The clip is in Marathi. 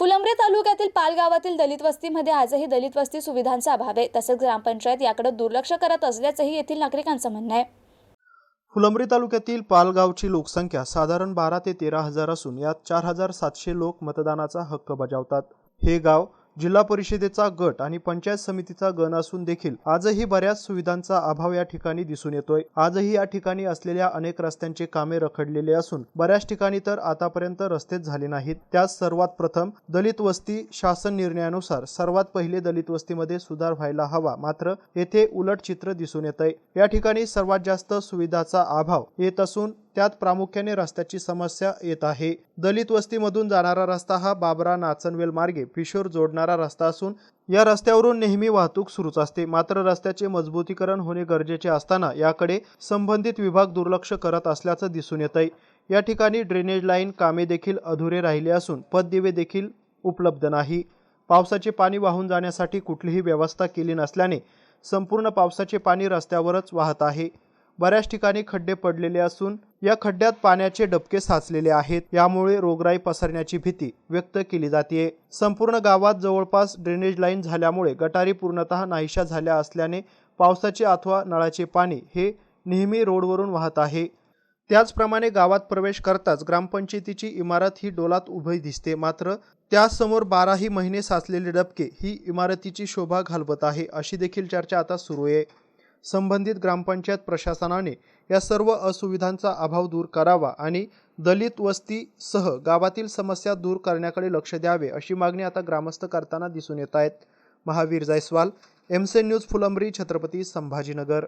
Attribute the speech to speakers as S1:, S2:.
S1: फुलंब्री तालुक्यातील पाल गावातील दलित वस्तीमध्ये आजही दलित वस्ती सुविधांचा अभाव आहे. तसेच ग्रामपंचायत याकडे दुर्लक्ष करत असल्याचंही येथील नागरिकांचं म्हणणं आहे.
S2: फुलंब्री तालुक्यातील पालगावची लोकसंख्या साधारण बारा ते तेरा हजार असून यात चार हजार सातशे लोक मतदानाचा हक्क बजावतात. हे गाव जिल्हा परिषदेचा गट आणि पंचायत समितीचा गण असून देखील आजही बऱ्याच सुविधांचा अभाव या ठिकाणी दिसून येतोय. आजही या ठिकाणी असलेल्या अनेक रस्त्यांचे कामे रखडलेले असून बऱ्याच ठिकाणी तर आतापर्यंत रस्तेच झाले नाहीत. त्यात सर्वात प्रथम दलित वस्ती शासन निर्णयानुसार सर्वात पहिले दलित वस्तीमध्ये सुधार व्हायला हवा. मात्र येथे उलट चित्र दिसून येत आहे या ठिकाणी सर्वात जास्त सुविधाचा अभाव येत असून त्यात प्रामुख्याने रस्त्याची समस्या येत आहे. दलित वस्तीमधून जाणारा रस्ता हा बाबरा नाचनवेल मार्गे पिशोर जोडणारा रस्ता असून या रस्त्यावरून नेहमी वाहतूक सुरूच असते. मात्र रस्त्याचे मजबूतीकरण होणे गरजेचे असताना याकडे संबंधित विभाग दुर्लक्ष करत असल्याचं दिसून येत आहे या ठिकाणी ड्रेनेज लाईन कामे देखील अधुरे राहिले असून पददिवे देखील उपलब्ध नाही. पावसाचे पाणी वाहून जाण्यासाठी कुठलीही व्यवस्था केली नसल्याने संपूर्ण पावसाचे पाणी रस्त्यावरच वाहत आहे. बऱ्याच ठिकाणी खड्डे पडलेले असून या खड्ड्यात पाण्याचे डबके साचलेले आहेत. यामुळे रोगराई पसरण्याची भीती व्यक्त केली जाते संपूर्ण गावात जवळपास ड्रेनेज लाईन झाल्यामुळे गटारी पूर्णतः नाहीशा झाल्या असल्याने पावसाचे अथवा नळाचे पाणी हे नेहमी रोडवरून वाहत आहे. त्याचप्रमाणे गावात प्रवेश करताच ग्रामपंचायतीची इमारत ही डोलात उभी दिसते. मात्र त्यासमोर बाराही महिने साचलेले डबके ही इमारतीची शोभा घालवत आहे अशी देखील चर्चा आता सुरू आहे. संबंधित ग्रामपंचायत प्रशासनाने या सर्व असुविधांचा अभाव दूर करावा आणि दलित वस्तीसह गावातील समस्या दूर करण्याकडे लक्ष द्यावे अशी मागणी आता ग्रामस्थ करताना दिसून येत आहेत. महावीर जायस्वाल एमसेन न्यूज फुलंब्री छत्रपती संभाजीनगर.